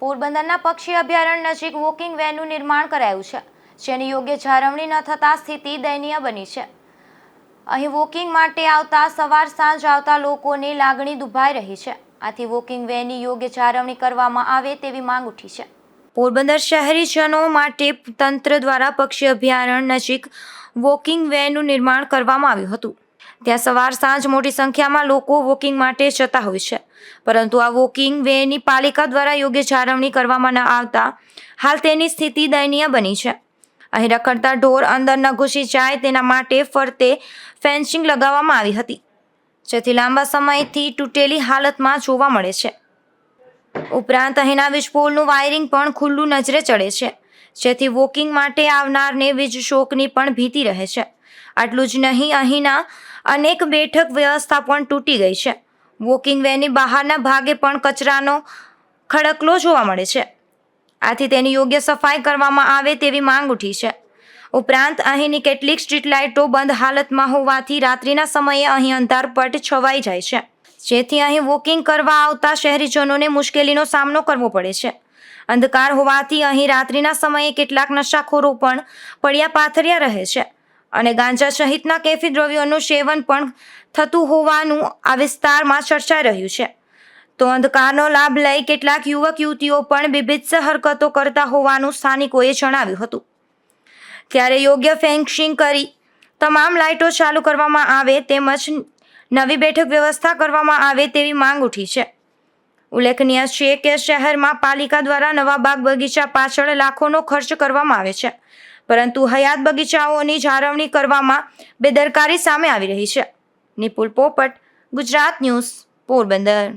પોરબંદરના પક્ષી અભયારણ્ય નજીક વોકિંગ વેનનું નિર્માણ કરાયું છે, જેની યોગ્ય જાળવણી ન થતાં સ્થિતિ દયનીય બની છે. અહીં વોકિંગ માટે આવતા સવાર સાંજ આવતા લોકોની લાગણી દુભાઈ રહી છે. આથી વોકિંગ વેની યોગ્ય જાળવણી કરવામાં આવે તેવી માંગ ઉઠી છે. પોરબંદર શહેરીજનો માટે તંત્ર દ્વારા પક્ષી અભયારણ્ય નજીક વોકિંગ વેનું નિર્માણ કરવામાં આવ્યું હતું. ત્યાં સવાર સાંજ મોટી સંખ્યામાં લોકો વોકિંગ માટે જતા હોય છે. પરંતુ આ વોકિંગ વેની પાલિકા દ્વારા યોગ્ય જાળવણી કરવામાં ન આવતા હાલ તેની સ્થિતિ દયનીય બની છે. અહીં રખડતા ઢોર અંદર ન ઘૂસી જાય તેના માટે ફરતે ફેન્સિંગ લગાવવામાં આવી હતી. જેથી લાંબા સમયથી તૂટેલી હાલતમાં જોવા મળે છે. ઉપરાંત અહીંના વીજપોલનું વાયરિંગ પણ ખુલ્લું નજરે ચડે છે. જેથી વોકિંગ માટે આવનારને વીજ શોકની પણ ભીતિ રહે છે. આટલું જ નહીં, અહીંના અનેક બેઠક વ્યવસ્થા પણ તૂટી ગઈ છે. વોકિંગ વેની બહારના ભાગે પણ કચરાનો ખડકલો જોવા મળે છે. આથી તેની યોગ્ય સફાઈ કરવામાં આવે તેવી માંગ ઉઠી છે. ઉપરાંત, અહીંની કેટલીક સ્ટ્રીટ લાઇટો બંધ હાલતમાં હોવાથી રાત્રિના સમયે અહીં અંધારપટ છવાઈ જાય છે. જેથી અહીં વોકિંગ કરવા આવતા શહેરીજનોને મુશ્કેલીનો સામનો કરવો પડે છે. અંધકાર હોવાથી અહીં રાત્રિના સમયે કેટલાક નશાખોરો પણ પડ્યા પાથર્યા રહે છે. અને ગાંજા સહિતના કેફી દ્રવ્યોનું સેવન પણ થતું હોવાનું આ વિસ્તારમાં ચર્ચાઈ રહ્યું છે. તો અંધકારનો લાભ લઈ કેટલાક યુવક યુવતીઓ પણ બીભત્સ હરકતો કરતા હોવાનું સ્થાનિકોએ જણાવ્યું હતું. ત્યારે યોગ્ય ફેન્સિંગ કરી તમામ લાઇટો ચાલુ કરવામાં આવે તેમજ નવી બેઠક વ્યવસ્થા કરવામાં આવે તેવી માંગ ઉઠી છે. ઉલ્લેખનીય છે કે શહેરમાં પાલિકા દ્વારા નવા બાગ બગીચા પાછળ લાખોનો ખર્ચ કરવામાં આવે છે. પરંતુ હયાત બગીચાઓની જાળવણી કરવામાં બેદરકારી સામે આવી રહી છે. નિપુલ પોપટ, ગુજરાત ન્યૂઝ, પોરબંદર.